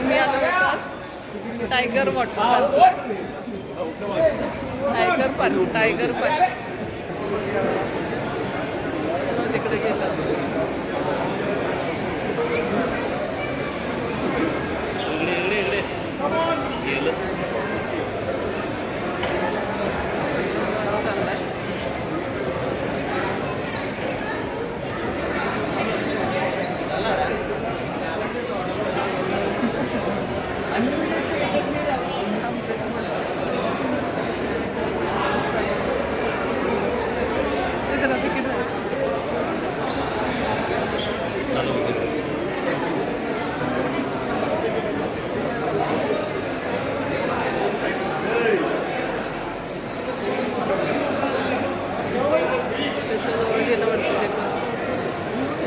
आम्ही आलो होतो tiger water park. Tiger park tiger park तिकडे गेलो चाललाय इकडं तिकीट त्याच्याजवळ गेलं वाटतं ते पण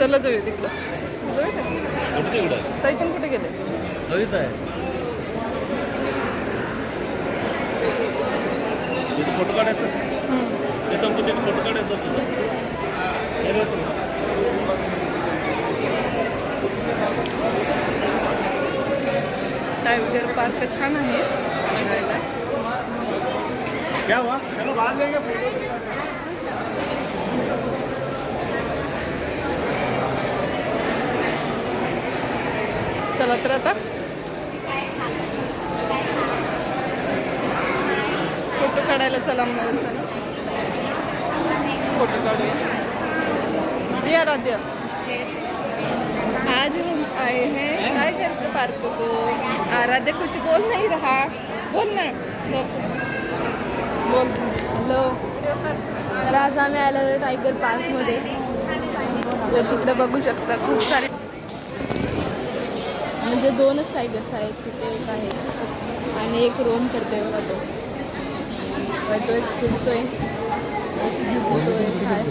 चला जाऊया तिकडं. जाऊया का? कुठे गेले? फोटो काढायचा? ते तिथे फोटो काढायचा तुझा. टायगर पार्क छान आहे बघायला क्या हुआ फोटो चला तर आता. फोटो काढायला चला म्हणाले फोटो काढूया. ये आज हम आए हैं. टाइगर पार्क को आराध्य कुछ बोल नहीं रहा. बोल ना. बोल. हॅलो तर आज आम्ही आलेलो टायगर पार्कमध्ये तर तिकडे बघू शकता. खूप सारे म्हणजे दोनच टायगर्स आहेत तिथे एक आहे. आणि एक रोम करतोय बघा तो. तो एक फिरतोय. एक झुकतोय काय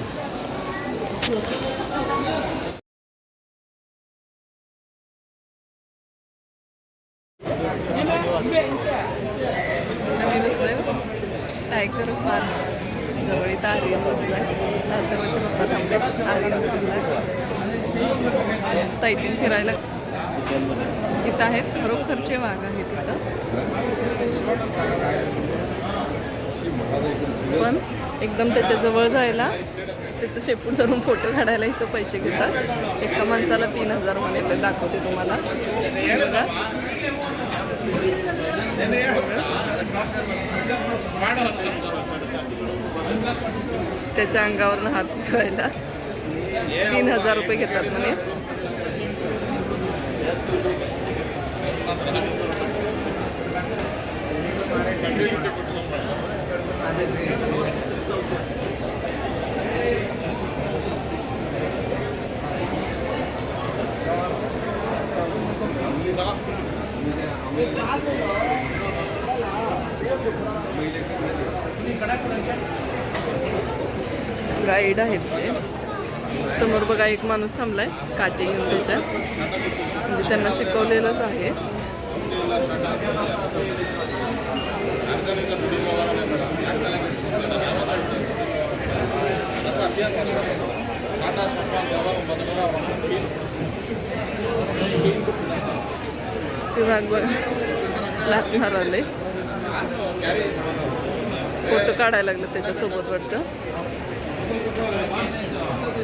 टायगर फार जवळ इथं आर्यन बसलाय. नंतर अथर्वचे पप्पा थांबले आर्यन बसलाय. तैतीन फिरायला इथं आहेत खरोखरचे वाघ आहेत तिथं पण एकदम त्याच्याजवळ जायला त्याचं शेपूट धरून फोटो काढायला इथं पैसे घेतात. एका माणसाला तीन हजार म्हणे दाखवते तुम्हाला. त्याच्या अंगावरनं हात ठेवायला. तीन हजार रुपये घेतात म्हणे. गाईड आहेत ते. समोर बघा एक माणूस थांबलाय काटे घेऊन त्याच्या म्हणजे त्यांना शिकवलेलंच आहे. ते वाघ लात मारवले फोटो काढायला लागलं त्याच्यासोबत वाटतं.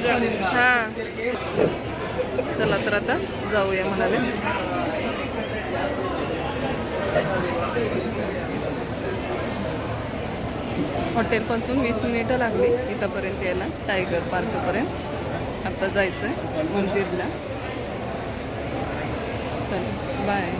हा. चला तर आता जाऊया म्हणाले. हॉटेलपासून वीस मिनिटं लागली इथंपर्यंत यायला टायगर पार्कपर्यंत. आता जायचं आहे मंदिरला. चल बाय